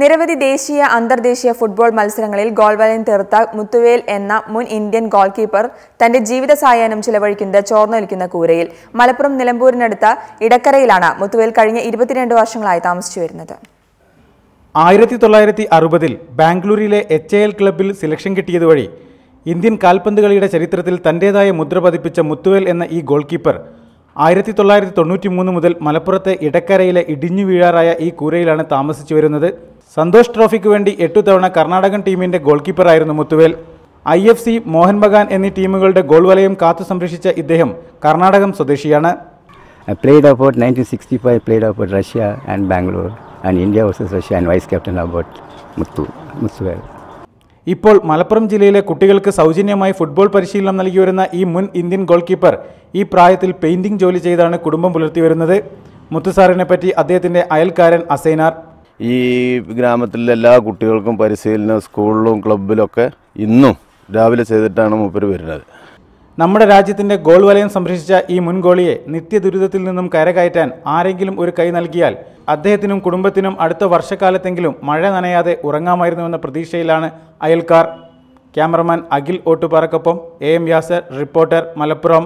നിരവധി ദേശീയ അന്തർദേശീയ ഫുട്ബോൾ മത്സരങ്ങളിൽ ഗോൾ വലയം തീർത്ത മുത്തുവേൽ എന്ന മുൻ ഇന്ത്യൻ ഗോൾ കീപ്പർ തന്റെ ജീവിത സായാഹ്നം ചിലവഴിക്കുന്നത് ചോർന്നൊലിക്കുന്ന കൂരയിൽ. മലപ്പുറം നിലമ്പൂരിനടുത്ത ഇടക്കരയിലാണ് മുത്തുവേൽ കഴിഞ്ഞ ഇരുപത്തിരണ്ട് വർഷങ്ങളായി താമസിച്ചു വരുന്നത്. ആയിരത്തി തൊള്ളായിരത്തി അറുപതിൽ ബാംഗ്ലൂരിലെ എച്ച് എൽ ക്ലബിൽ സെലക്ഷൻ കിട്ടിയതുവഴി ഇന്ത്യൻ കാൽപന്ത് കളിയുടെ ചരിത്രത്തിൽ തന്റേതായ മുദ്ര പതിപ്പിച്ച മുത്തുവേൽ എന്ന ഈ ഗോൾ കീപ്പർ ആയിരത്തി തൊള്ളായിരത്തി തൊണ്ണൂറ്റി മൂന്ന് മുതൽ മലപ്പുറത്തെ ഇടക്കരയിലെ ഇടിഞ്ഞു വീഴാറായ ഈ കൂരയിലാണ് താമസിച്ചു വരുന്നത്. സന്തോഷ് ട്രോഫിക്ക് വേണ്ടി എട്ടു തവണ കർണാടകൻ ടീമിന്റെ goal കീപ്പറായിരുന്നു Muthuvel. I F C Mohun Bagan എന്നീ ടീമുകളുടെ ഗോൾ വലയം കാത്തു സംരക്ഷിച്ച ഇദ്ദേഹം കർണാടകം സ്വദേശിയാണ്. I played about 1965, played about Russia and Bangalore, and India versus Russia, and vice captain about Muthu, Muthuvel. ഇപ്പോൾ മലപ്പുറം ജില്ലയിലെ കുട്ടികൾക്ക് സൗജന്യമായി ഫുട്ബോൾ പരിശീലനം നൽകി വരുന്ന ഈ മുൻ ഇന്ത്യൻ ഗോൾ കീപ്പർ ഈ പ്രായത്തിൽ പെയിന്റിംഗ് ജോലി ചെയ്താണ് കുടുംബം പുലർത്തി വരുന്നത്. മുത്തുസാറിനെ പറ്റി അദ്ദേഹത്തിന്റെ അയൽക്കാരൻ അസൈനാർ. ഈ ഗ്രാമത്തിലെ എല്ലാ കുട്ടികൾക്കും പരിശീലനം സ്കൂളിലും ക്ലബിലൊക്കെ ഇന്നും രാവിലെ ചെയ്തിട്ടാണ് മൂപ്പര് വരുന്നത്. നമ്മുടെ രാജ്യത്തിന്റെ ഗോൾ വലയം സംരക്ഷിച്ച ഈ മുൻഗോളിയെ നിത്യദുരിതത്തിൽ നിന്നും കരകയറ്റാൻ ആരെങ്കിലും ഒരു കൈ നൽകിയാൽ അദ്ദേഹത്തിനും കുടുംബത്തിനും അടുത്ത വർഷക്കാലത്തെങ്കിലും മഴ നനയാതെ ഉറങ്ങാമായിരുന്നുവെന്ന പ്രതീക്ഷയിലാണ് അയൽക്കാർ. Cameraman Akhil ഓട്ടുപാറക്കൊപ്പം A M Yasar reporter Malappuram.